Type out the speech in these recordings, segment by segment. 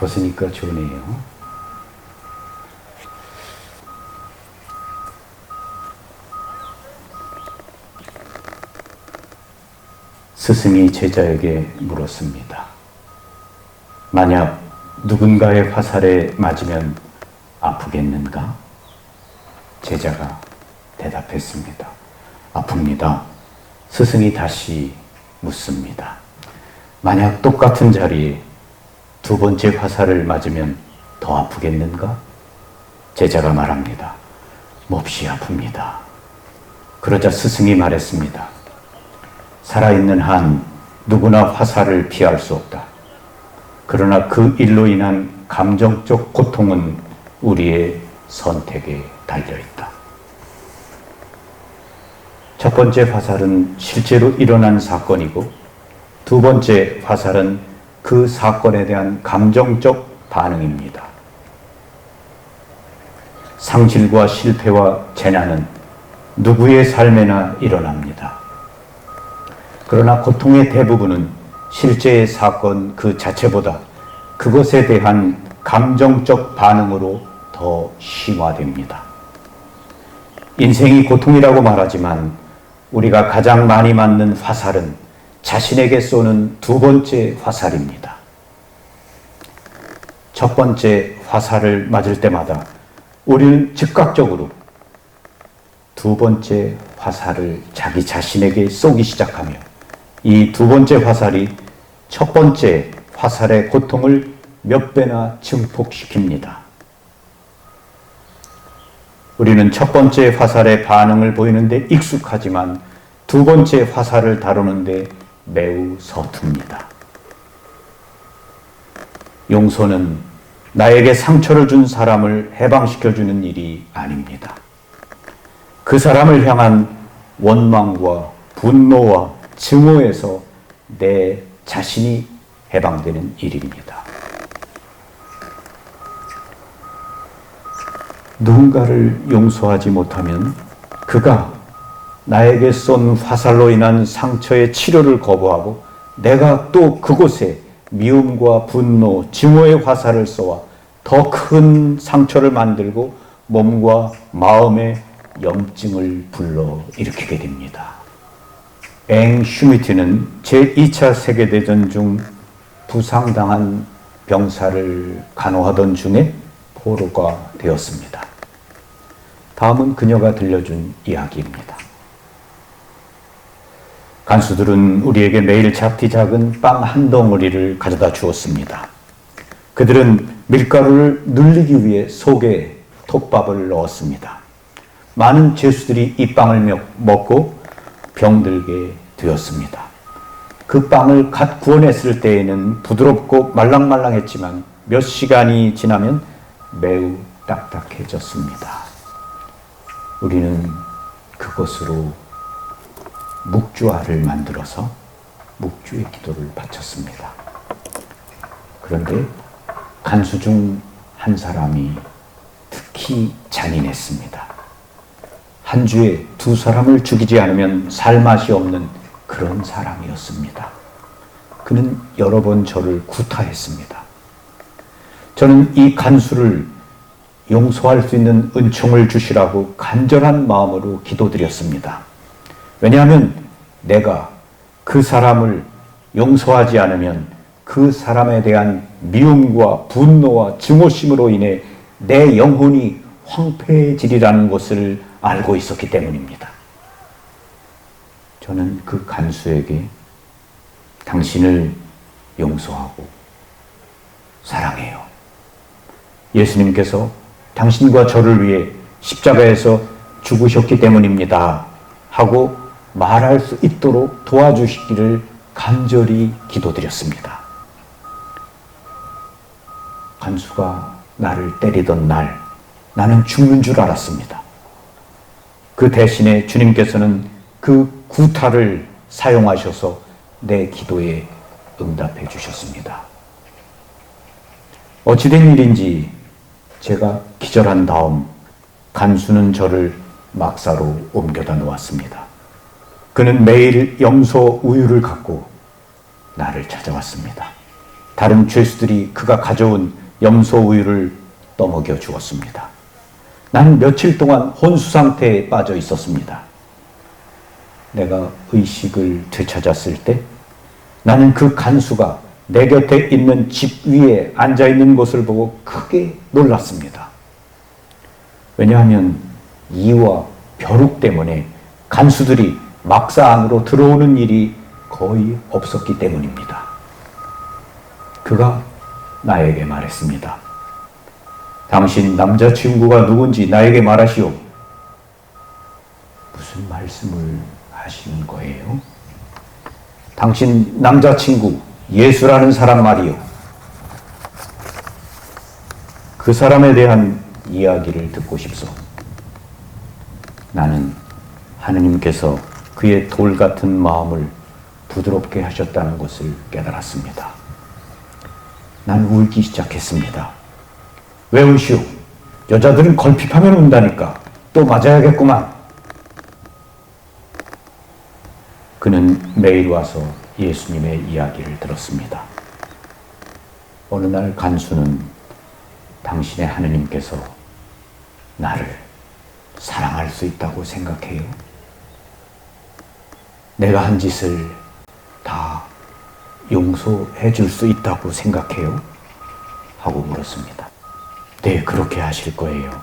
벗으니까 좋네요. 스승이 제자에게 물었습니다. 만약 누군가의 화살에 맞으면 아프겠는가? 제자가 대답했습니다. 아픕니다. 스승이 다시 묻습니다. 만약 똑같은 자리에 두 번째 화살을 맞으면 더 아프겠는가? 제자가 말합니다. 몹시 아픕니다. 그러자 스승이 말했습니다. 살아있는 한 누구나 화살을 피할 수 없다. 그러나 그 일로 인한 감정적 고통은 우리의 선택에 달려 있다. 첫 번째 화살은 실제로 일어난 사건이고 두 번째 화살은 그 사건에 대한 감정적 반응입니다. 상실과 실패와 재난은 누구의 삶에나 일어납니다. 그러나 고통의 대부분은 실제의 사건 그 자체보다 그것에 대한 감정적 반응으로 더 심화됩니다. 인생이 고통이라고 말하지만 우리가 가장 많이 맞는 화살은 자신에게 쏘는 두 번째 화살입니다. 첫 번째 화살을 맞을 때마다 우리는 즉각적으로 두 번째 화살을 자기 자신에게 쏘기 시작하며 이 두 번째 화살이 첫 번째 화살의 고통을 몇 배나 증폭시킵니다. 우리는 첫 번째 화살의 반응을 보이는데 익숙하지만 두 번째 화살을 다루는데 매우 서툽니다. 용서는 나에게 상처를 준 사람을 해방시켜주는 일이 아닙니다. 그 사람을 향한 원망과 분노와 증오에서 내 자신이 해방되는 일입니다. 누군가를 용서하지 못하면 그가 나에게 쏜 화살로 인한 상처의 치료를 거부하고 내가 또 그곳에 미움과 분노, 증오의 화살을 쏘아 더 큰 상처를 만들고 몸과 마음의 염증을 불러 일으키게 됩니다. 앵 슈미트는 제2차 세계대전 중 부상당한 병사를 간호하던 중에 포로가 되었습니다. 다음은 그녀가 들려준 이야기입니다. 간수들은 우리에게 매일 작디 작은 빵 한 덩어리를 가져다 주었습니다. 그들은 밀가루를 늘리기 위해 속에 톱밥을 넣었습니다. 많은 죄수들이 이 빵을 먹고 병들게 되었습니다. 그 빵을 갓 구워냈을 때에는 부드럽고 말랑말랑했지만 몇 시간이 지나면 매우 딱딱해졌습니다. 우리는 그것으로 묵주알을 만들어서 묵주의 기도를 바쳤습니다. 그런데 간수 중 한 사람이 특히 잔인했습니다. 한 주에 두 사람을 죽이지 않으면 살 맛이 없는 그런 사람이었습니다. 그는 여러 번 저를 구타했습니다. 저는 이 간수를 용서할 수 있는 은총을 주시라고 간절한 마음으로 기도드렸습니다. 왜냐하면 내가 그 사람을 용서하지 않으면 그 사람에 대한 미움과 분노와 증오심으로 인해 내 영혼이 황폐해지리라는 것을 알고 있었기 때문입니다. 저는 그 간수에게 당신을 용서하고 사랑해요. 예수님께서 당신과 저를 위해 십자가에서 죽으셨기 때문입니다. 하고 말할 수 있도록 도와주시기를 간절히 기도드렸습니다. 간수가 나를 때리던 날 나는 죽는 줄 알았습니다. 그 대신에 주님께서는 그 구타를 사용하셔서 내 기도에 응답해 주셨습니다. 어찌된 일인지 제가 기절한 다음 간수는 저를 막사로 옮겨다 놓았습니다. 그는 매일 염소 우유를 갖고 나를 찾아왔습니다. 다른 죄수들이 그가 가져온 염소 우유를 떠먹여 주었습니다. 난 며칠 동안 혼수 상태에 빠져 있었습니다. 내가 의식을 되찾았을 때 나는 그 간수가 내 곁에 있는 집 위에 앉아 있는 것을 보고 크게 놀랐습니다. 왜냐하면 이와 벼룩 때문에 간수들이 막사 안으로 들어오는 일이 거의 없었기 때문입니다. 그가 나에게 말했습니다. 당신 남자친구가 누군지 나에게 말하시오. 무슨 말씀을 하시는 거예요? 당신 남자친구 예수라는 사람 말이요. 그 사람에 대한 이야기를 듣고 싶소. 나는 하느님께서 그의 돌 같은 마음을 부드럽게 하셨다는 것을 깨달았습니다. 난 울기 시작했습니다. 왜 울시오? 여자들은 걸핏하면 운다니까. 또 맞아야겠구만. 그는 매일 와서 예수님의 이야기를 들었습니다. 어느 날 간수는 당신의 하느님께서 나를 사랑할 수 있다고 생각해요? 내가 한 짓을 다 용서해 줄 수 있다고 생각해요? 하고 물었습니다. 네, 그렇게 하실 거예요.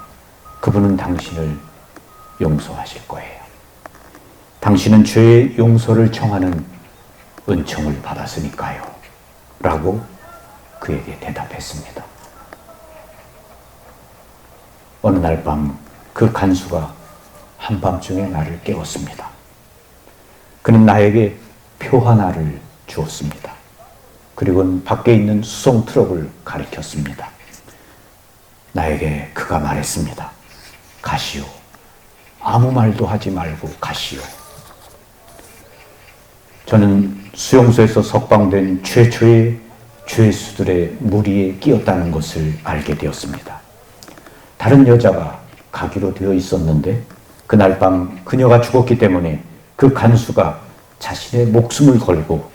그분은 당신을 용서하실 거예요. 당신은 죄의 용서를 청하는 은총을 받았으니까요. 라고 그에게 대답했습니다. 어느 날 밤 그 간수가 한밤중에 나를 깨웠습니다. 그는 나에게 표 하나를 주었습니다. 그리고는 밖에 있는 수송 트럭을 가리켰습니다. 나에게 그가 말했습니다. 가시오. 아무 말도 하지 말고 가시오. 저는 수용소에서 석방된 최초의 죄수들의 무리에 끼었다는 것을 알게 되었습니다. 다른 여자가 가기로 되어 있었는데 그날 밤 그녀가 죽었기 때문에 그 간수가 자신의 목숨을 걸고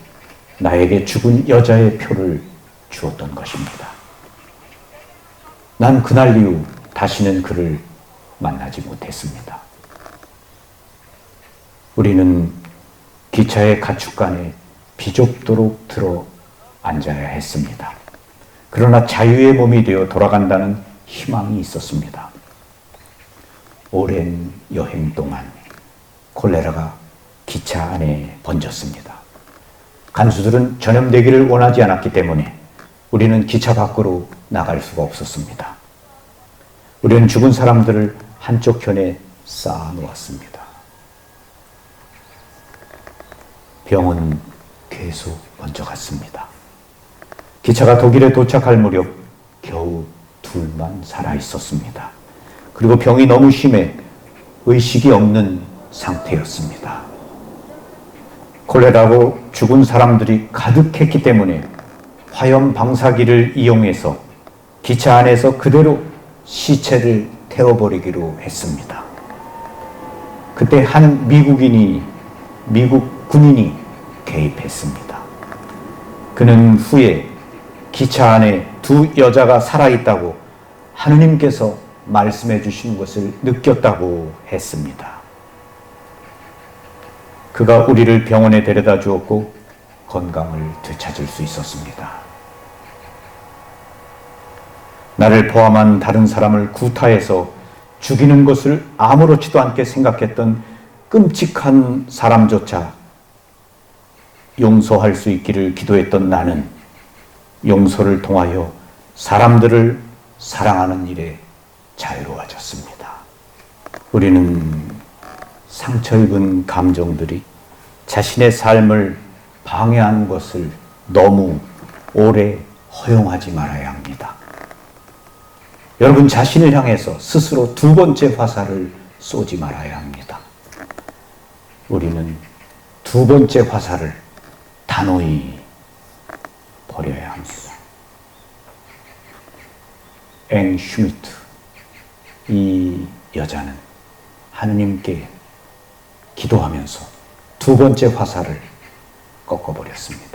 나에게 죽은 여자의 표를 주었던 것입니다. 난 그날 이후 다시는 그를 만나지 못했습니다. 우리는 기차의 가축간에 비좁도록 들어 앉아야 했습니다. 그러나 자유의 몸이 되어 돌아간다는 희망이 있었습니다. 오랜 여행 동안 콜레라가 기차 안에 번졌습니다. 간수들은 전염되기를 원하지 않았기 때문에 우리는 기차 밖으로 나갈 수가 없었습니다. 우리는 죽은 사람들을 한쪽 편에 쌓아 놓았습니다. 병은 계속 먼저 갔습니다. 기차가 독일에 도착할 무렵 겨우 둘만 살아 있었습니다. 그리고 병이 너무 심해 의식이 없는 상태였습니다. 콜레라로 죽은 사람들이 가득했기 때문에 화염 방사기를 이용해서 기차 안에서 그대로 시체를 태워버리기로 했습니다. 그때 한 미국인이, 미국 군인이 개입했습니다. 그는 후에 기차 안에 두 여자가 살아있다고 하느님께서 말씀해 주신 것을 느꼈다고 했습니다. 그가 우리를 병원에 데려다 주었고 건강을 되찾을 수 있었습니다. 나를 포함한 다른 사람을 구타해서 죽이는 것을 아무렇지도 않게 생각했던 끔찍한 사람조차 용서할 수 있기를 기도했던 나는 용서를 통하여 사람들을 사랑하는 일에 자유로워졌습니다. 우리는 상처 입은 감정들이 자신의 삶을 방해하는 것을 너무 오래 허용하지 말아야 합니다. 여러분 자신을 향해서 스스로 두 번째 화살을 쏘지 말아야 합니다. 우리는 두 번째 화살을 단호히 버려야 합니다. 앵 슈미트 이 여자는 하느님께 기도하면서 두 번째 화살을 꺾어버렸습니다.